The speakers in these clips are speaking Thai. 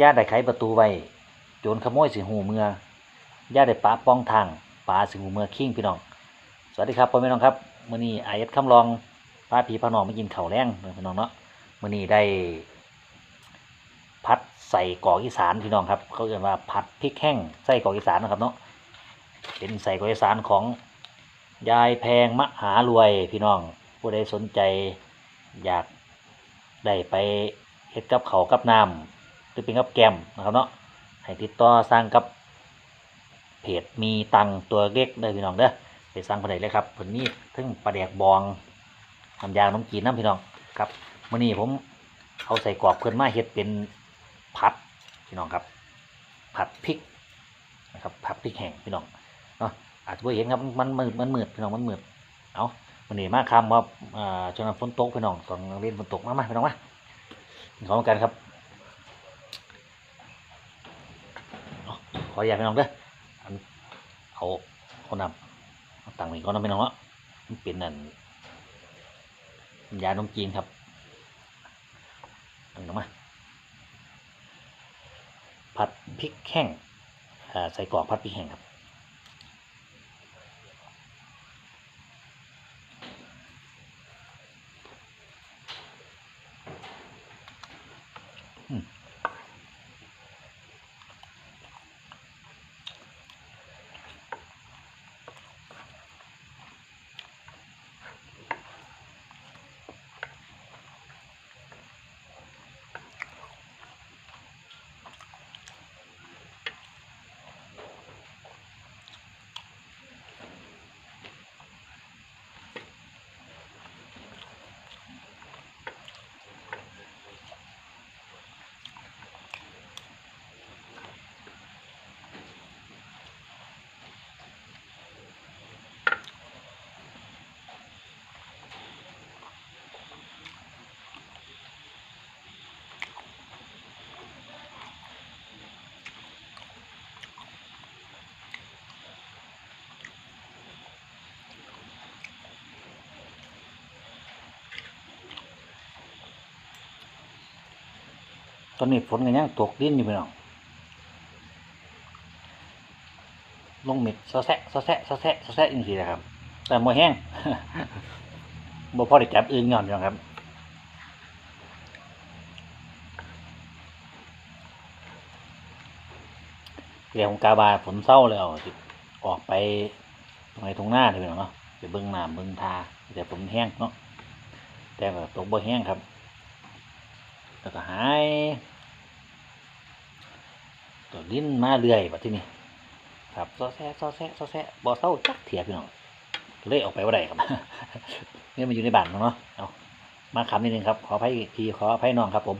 ย่าได้ไขประตูไว้ โจรขโมยสิหูเมือย่าได้ปะป้องทางปลาสิหูเมือคิงพี่น้อง สวัสดีครับพ่อแม่น้องครับมื้อนี้ไอเอสคำลองพาพี่พาน้องมากินข้าวแรงพี่น้องเนาะมื้อนี้ได้พัดใส่กอกอีสานพี่น้องครับ เขาเรียกว่าผัดพริกแห้งใส่กอกอีสานนะครับเนาะเป็นใส่กอกอีสานของยายแพงมหารวยพี่น้อง ผู้ใดสนใจอยากได้ไปเฮ็ดกับเขากับน้ำ รือเป็นกับแกมนะครับเนาะให้ติดต่อสร้างกับเพจมีตังตัวเล็กเด้พี่น้องเด้อไปสร้างผลิตเลยครับผลนี้ทึ่งปลาแดกบองทำยางน้ำจีนน้ำพี่น้องครับมื่อนี้ผมเอาใส่กรอบเพื่อนมาเฮ็ดเป็นผัดพี่น้องครับ ผัดพริกนะครับผัดพริกแห้งพี่น้องเนาะอาจจะเห็นครับมันมืดมันมืดพี่น้องมันมืดเอาวันนี้มาคำว่าอ่าช่วงนั้นฝนตกพี่น้องตอนเรียนฝนตกมามาพี่น้องมาของกันครับ ข ออย่าไปน้องเด้ออันเอาเอานำต่าตังค์ไปก็นนะพี่น้องเนาะมันเป็นนั่นยาน้องจีนครับอันนี้มาผัดพริกแห้งใส่กรอกผัดพริกแห้งครับ ตอนนี้ฝนก็ยังตกดินอยู่พี่น้องลงเม็ดซอแซะซอแซะซอแซะซอแซะจริงๆนะครับ แต่มอแห้งบ่พอได้จับอื่นก่อนพี่น้องครับเรียของกาบาฝนเศร้าแล้วสิออกไปตรงไหนตรงหน้าเลยพี่น้องเนาะไปเบิ้งน้ำเบิ้งทาแต่ฝนแห้งเนาะแต่ก็ตกบ่แห้งครับ แล้วก็หายตัวลิ้นมาเรื่อยแบบที่นี่ครับซอแซะซอแซะซอแซะบ่เศร้าจักเถียพี่น้องเลยออกไปว่าได้ครับเนี่ยมันอยู่ในบ้านเนาะเอามาคำนิดนึงครับ ขออภัยพี่ขออภัยน้องครับผม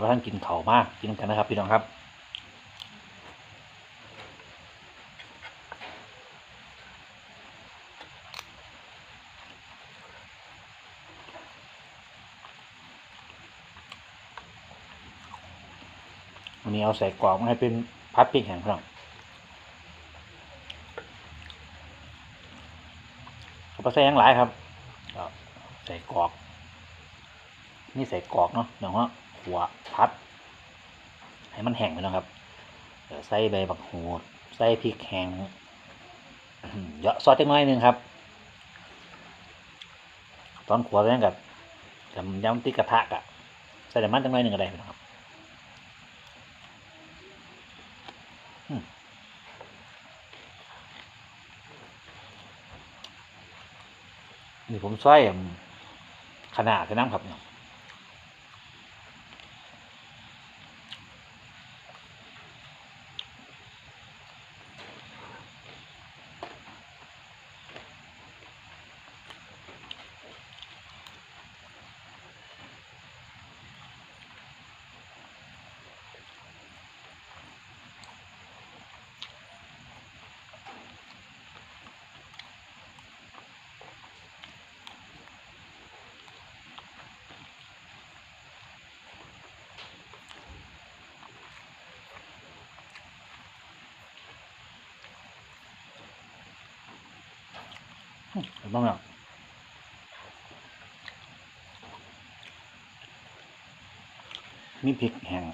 ว่าท่านกินเข่ามากกินกันนะครับ พี่น้องครับวันนี้เอาใส่กรอบมาให้เป็นพัดพริกแห้งพี่น้องเอาไปใส่ยังหลายครับ ใส่กรอก นี่ใส่กรอกเนาะเดี๋ยวว่า หัวพัด ให้มันแห้งไปนะครับใส่ใบบักหูดใส่พริกแห้งเยอะซอสจักน้อยนึงครับ ตอนขวดนั่นกับยำยำติกระทะกะใส่แต่มันจักหน้อยหนึ่งก็ได้นะครับนี่ผมซอยขนาดใส่น้ำครับเนี่ย บ้างเนาะมีพริกแห้ง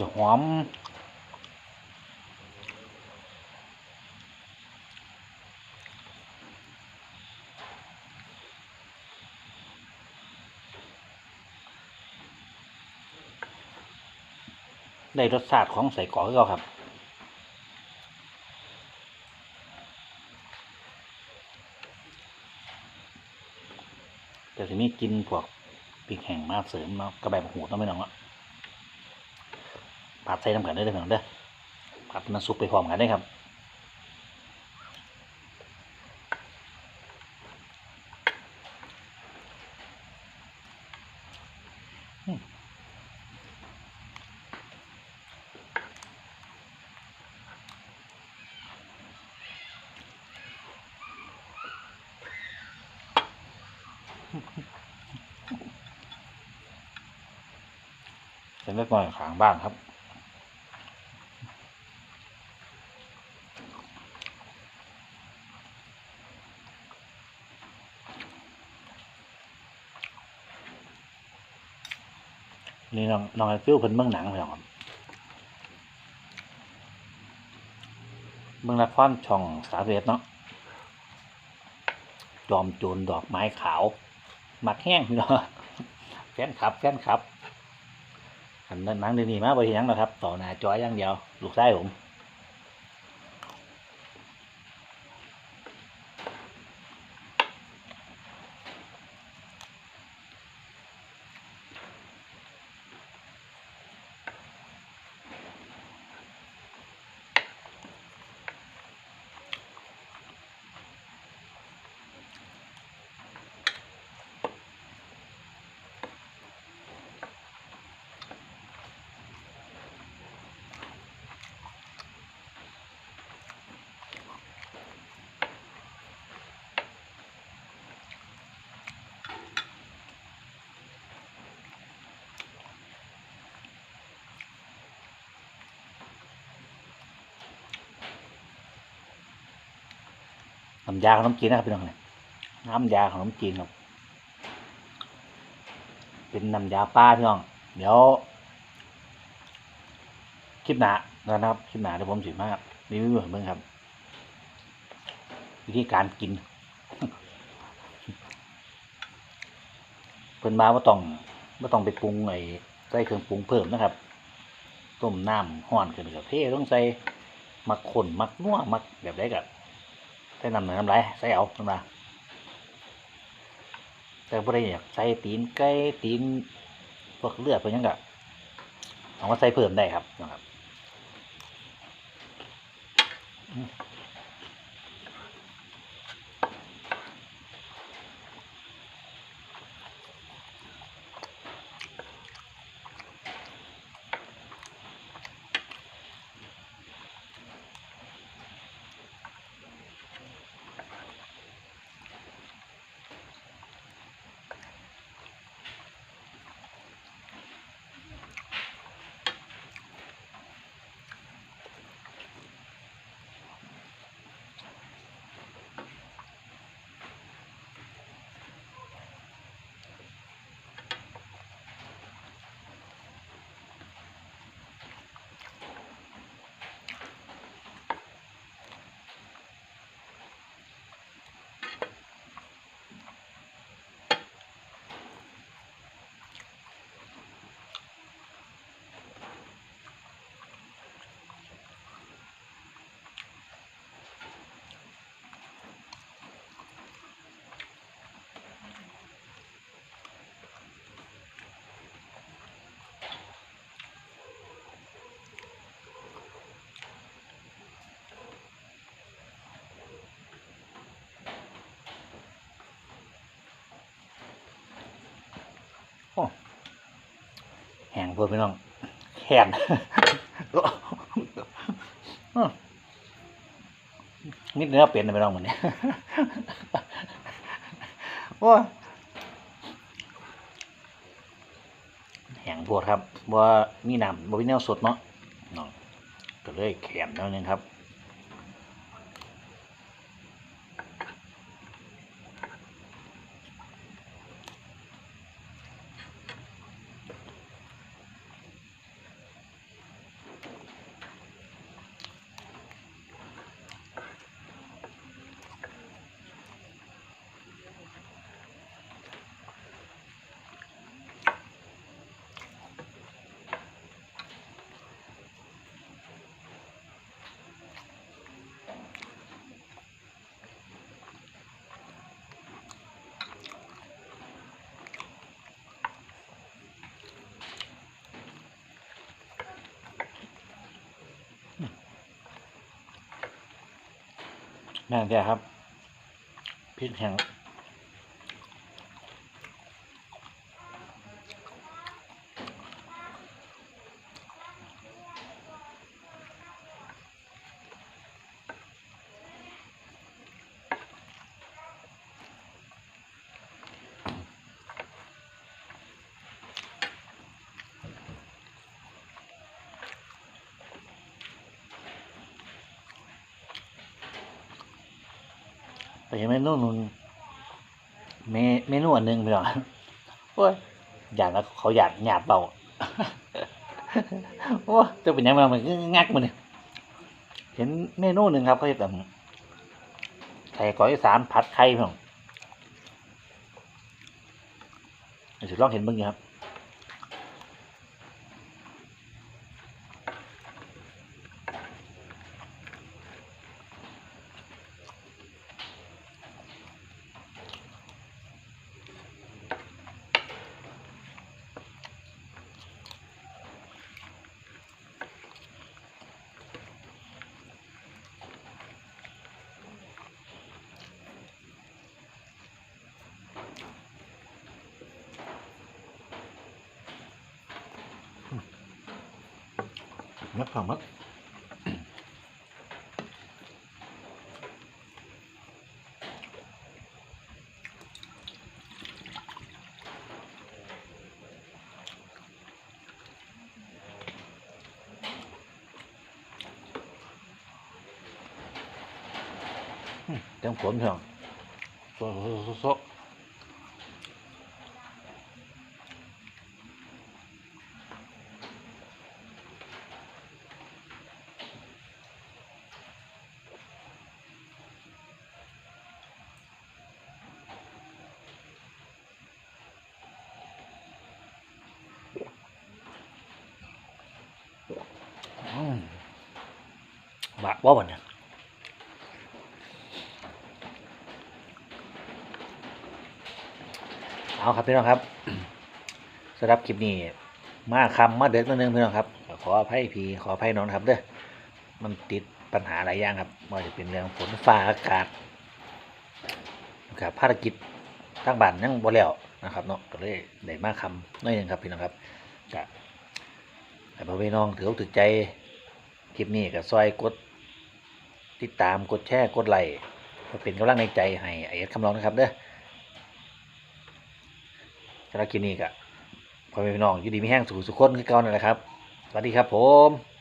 จะหอมได้รสชาติของใส่กรอกคือเราครับ แต่ทีนี้กินพวกปีกแห้งมาเสริมเนาะกระแบบหูต้องไม่น้องอะผัดใส่น้ำกันได้เลยพี่น้องเด้อผัดน้ำซุปไปพร้อมกันได้ครับ เล็กน้อยขางบ้างครับนี่น้องน้องไอฟิวเพิ่นเมืองหนังพี่น้องครับเมืองละครช่องสาเวทเนาะจอมโจรดอกไม้ขาว หมักแห้งพี่น้องแฟนคลับแฟนคลับ อันนั้นหนังเดี๋ยวนี้มาบ่เห็นหยังนะครับ ต่อหน้าจออย่างเดียว ลูกชายผม น้ำยาขนมจีนนะครับพี่น้องเนี่ยน้ำยาขนมจีนครับ เป็นน้ำยาป้าพี่น้อง เดี๋ยวคลิปหนานะครับคลิปหนาเดี๋ยวผมสิมากรีวิวให้เบิ่งครับ วิธีการกินเพิ่นมาว่าต้องว่าต้องไปปรุงไอ้ใส่เครื่องปรุงเพิ่มนะครับ ต้มน้ำห้อนขึ้นกับเทต้องใส่มักขนมักนัวมักแบบไรกับ ส่น้ำหนึ่งน้ำไรใส่เอาน้ำลาแต่พอได้อยากใส่ตีนไก่ตีนพวกเลือดพวกหยังกะเอามาใส่เพิ่มได้ครับนะครับ เพื่อพี่น้องแขนมิดเนื้อเป็นนะพี่น้องเหมือนนี้โอ้ยแห้งโพดครับว่ามีน้ำบ่มีแนวสดเนาะเนาะก็เลยแขนแล้วนึงครับ แม่นแท้ครับพริกแห้ง เห็นเมนูหนึงเมเมนูอันหนึงพี่น้องโอ้ยอยากแล้วเขาอยากหยาดเบาโอ้จะเป็นยังไงมันก็งักมันเนี่ยเห็นเมนูหนึ่งครับเขาจะแบบไข่ก้อยอีสานผัดไข่พี่น้องเดี๋ยวสิลองเห็นเบ้างอยู่ครับ นักข่าวมักเต็มขนเพียงโซะโซะโซะโซะอืม บะว่าวันเนี่ยเอาครับพี่น้องครับสำหรับคลิปนี้มาคำมาเด็กนิดนึงพี่น้องครับ ขออภัยพี่ขออภัยน้องนครับเด้อมันติดปัญหาหลายอย่างครับไม่ว่าจะเป็นเรื่องฝนฟ้าอากาศนะครับภารกิจทางบ้านยังบ่แล้วนะครับเนาะก็เลยได้มาคำน้อยหนึงครับพี่น้องครับก็ให้พ่อพี่น้องถือถือใจคลิปนี้ก็ซอยกด ติดตามกดแชร์กดไลค์เพื่อเป็นกำลังในใจให้ไอ้เอ็ดคำร้องนะครับเด้อสำหรับคลิปนี้ก็พ่อแม่พี่น้องอยู่ดีไม่แห้งสู่สุขคนคือเก่านั่นแหละครับ สวัสดีครับผม